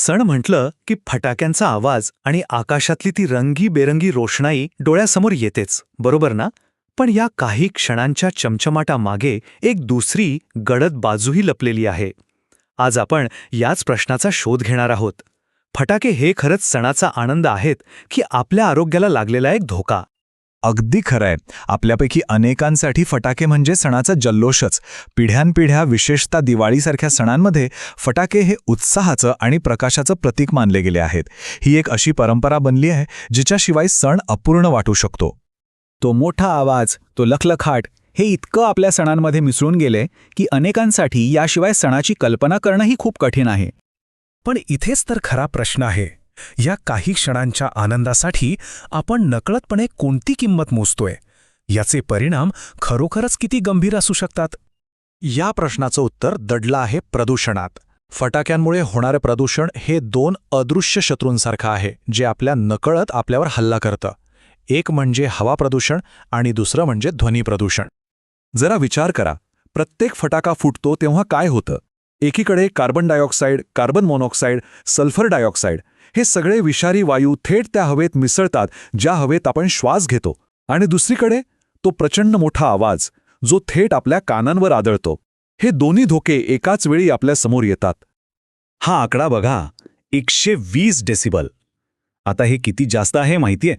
सण म्हटलं की फटाक्यांचा आवाज आणि आकाशातली ती रंगीबेरंगी रोषणाई डोळ्यासमोर येतेच बरोबर ना? पण या काही क्षणांच्या चमचमाटामागे एक दुसरी गडद बाजूही लपलेली आहे. आज आपण याच प्रश्नाचा शोध घेणार आहोत. फटाके हे खरंच सणाचा आनंद आहेत की आपल्या आरोग्याला लागलेला एक धोका? अगदी खरंय. आपल्यापैकी अनेकांसाठी फटाके म्हणजे सणाचा जल्लोषच. पिढ्यानपिढ्या विशेषतः दिवाळीसारख्या सणांमध्ये फटाके हे उत्साहाचं आणि प्रकाशाचं प्रतीक मानले गेले आहेत. ही एक अशी परंपरा बनली आहे जिच्याशिवाय सण अपूर्ण वाटू शकतो. तो मोठा आवाज तो लखलखाट हे इतकं आपल्या सणांमध्ये मिसळून गेले की अनेकांसाठी याशिवाय सणाची कल्पना करणंही खूप कठीण आहे. पण इथेच तर खरा प्रश्न आहे. या काही क्षणांच्या आनंदासाठी आपण नकळतपणे कोणती किंमत मोजतोय? याचे परिणाम खरोखरच किती गंभीर असू शकतात? या प्रश्नाचं उत्तर दडलं आहे प्रदूषणात. फटाक्यांमुळे होणारं प्रदूषण हे दोन अदृश्य शत्रूंसारखं आहे जे आपल्या नकळत आपल्यावर हल्ला करतं. एक म्हणजे हवा प्रदूषण आणि दुसरं म्हणजे ध्वनी प्रदूषण. जरा विचार करा प्रत्येक फटाका फुटतो तेव्हा काय होतं? एकीकडे carbon dioxide carbon monoxide sulphur dioxide हे सगळे विषारी वायू थेट त्या हवेत मिसळतात ज्या हवेत आपण श्वास घेतो. आणि दुसरीकडे तो प्रचंड मोठा आवाज जो थेट आपल्या कानांवर आदळतो. हे दोन्ही धोके एकाच वेळी आपल्यासमोर येतात. हा आकडा बघा एकशे वीस डेसिबल. आता हे किती जास्त आहे माहितीये?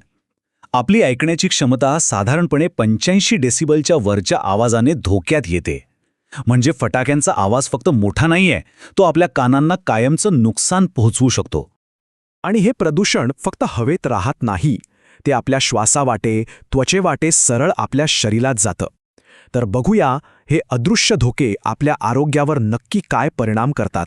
आपली ऐकण्याची क्षमता साधारणपणे पंच्याऐंशी डेसिबलच्या वरच्या आवाजाने धोक्यात येते. म्हणजे फटाक्यांचा आवाज फक्त मोठा नाहीये तो आपल्या कानांना कायमचं नुकसान पोहोचवू शकतो. आणि हे प्रदूषण फक्त हवेत राहत नाही ते आपल्या श्वासावाटे त्वचेवाटे सरळ आपल्या शरीरात जातं. तर बघूया हे अदृश्य धोके आपल्या आरोग्यावर नक्की काय परिणाम करतात.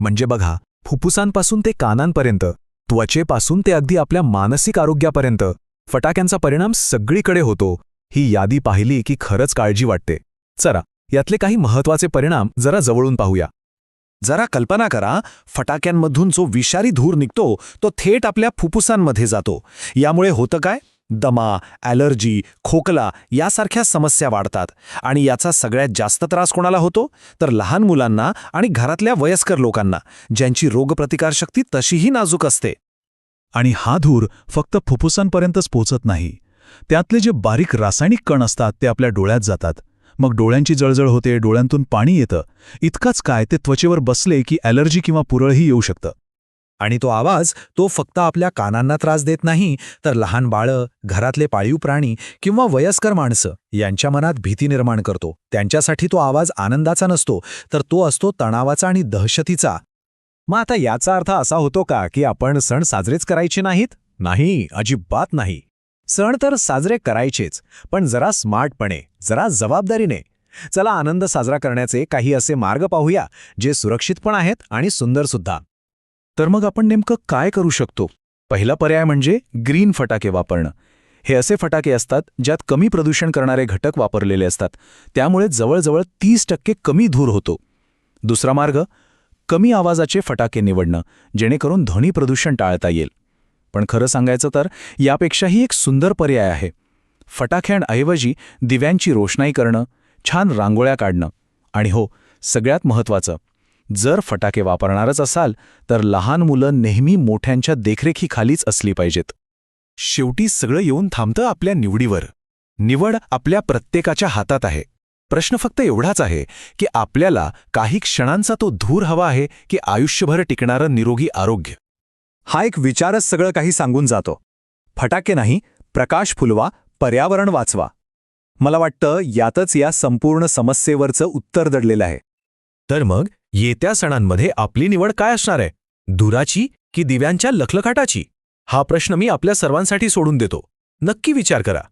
म्हणजे बघा फुफ्फुसांपासून ते कानांपर्यंत त्वचेपासून ते अगदी आपल्या मानसिक आरोग्यापर्यंत फटाक्यांचा परिणाम सगळीकडे होतो ही यादी पाहिली की खरंच काळजी वाटते. चला यातले काही महत्त्वाचे परिणाम जरा जवळून पाहूया. जरा कल्पना करा फटाक्यांमधून जो विषारी धूर निघतो तो थेट आपल्या फुफ्फुसांमध्ये जातो. यामुळे होतं काय? दमा ॲलर्जी खोकला यासारख्या समस्या वाढतात आणि याचा सगळ्यात जास्त त्रास कोणाला होतो? तर लहान मुलांना आणि घरातल्या वयस्कर लोकांना ज्यांची रोगप्रतिकारशक्ती तशीही नाजूक असते. आणि हा धूर फक्त फुफ्फुसांपर्यंतच पोचत नाही. त्यातले जे बारीक रासायनिक कण असतात ते आपल्या डोळ्यात जातात. मग डोळ्यांची जळजळ होते डोळ्यांतून पाणी येतं. इतकंच काय ते त्वचेवर बसले की ॲलर्जी किंवा पुरळही येऊ शकतं. आणि तो आवाज तो फक्त आपल्या कानांना त्रास देत नाही तर लहान बाळं घरातले पाळीव प्राणी किंवा वयस्कर माणसं यांच्या मनात भीती निर्माण करतो. त्यांच्यासाठी तो आवाज आनंदाचा नसतो तर तो असतो तणावाचा आणि दहशतीचा. मग आता याचा अर्थ असा होतो का की आपण सण साजरेच करायचे नाहीत? नाही अजिबात नाही. सण तर साजरे करायचेच पण जरा स्मार्टपणे जरा जबाबदारीने. चला आनंद साजरा करण्याचे काही असे मार्ग पाहूया जे सुरक्षित पण आहेत आणि सुंदरसुद्धा तर मग आपण नेमकं काय करू शकतो? पहिला पर्याय म्हणजे ग्रीन फटाके वापरणं. हे असे फटाके असतात ज्यात कमी प्रदूषण करणारे घटक वापरलेले असतात. त्यामुळे जवळजवळ तीस टक्के कमी धूर होतो. दुसरा मार्ग कमी आवाजाचे फटाके निवडणं जेणेकरून ध्वनी प्रदूषण टाळता येईल. पण खरं सांगायचं तर यापेक्षाही एक सुंदर पर्याय आहे. फटाक्यांऐवजी दिव्यांची रोषणाई करणं छान रांगोळ्या काढणं. आणि हो सगळ्यात महत्त्वाचं जर फटाके वापरणारच असाल तर लहान मुलं नेहमी मोठ्यांच्या देखरेखीखालीच असली पाहिजेत. शेवटी सगळं येऊन थांबतं आपल्या निवडीवर. निवड आपल्या प्रत्येकाच्या हातात आहे. प्रश्न फक्त एवढाच आहे की आपल्याला काही क्षणांचा तो धूर हवा आहे की आयुष्यभर टिकणारं निरोगी आरोग्य. हा एक विचारच सगळं काही सांगून जातो. फटाके नाही प्रकाश फुलवा पर्यावरण वाचवा. मला वाटतं यातच या संपूर्ण समस्येवरचं उत्तर दडलेलं आहे. तर मग येत्या सणांमध्ये आपली निवड काय असणार आहे? धुराची की दिव्यांच्या लखलखाटाची? हा प्रश्न मी आपल्या सर्वांसाठी सोडून देतो. नक्की विचार करा.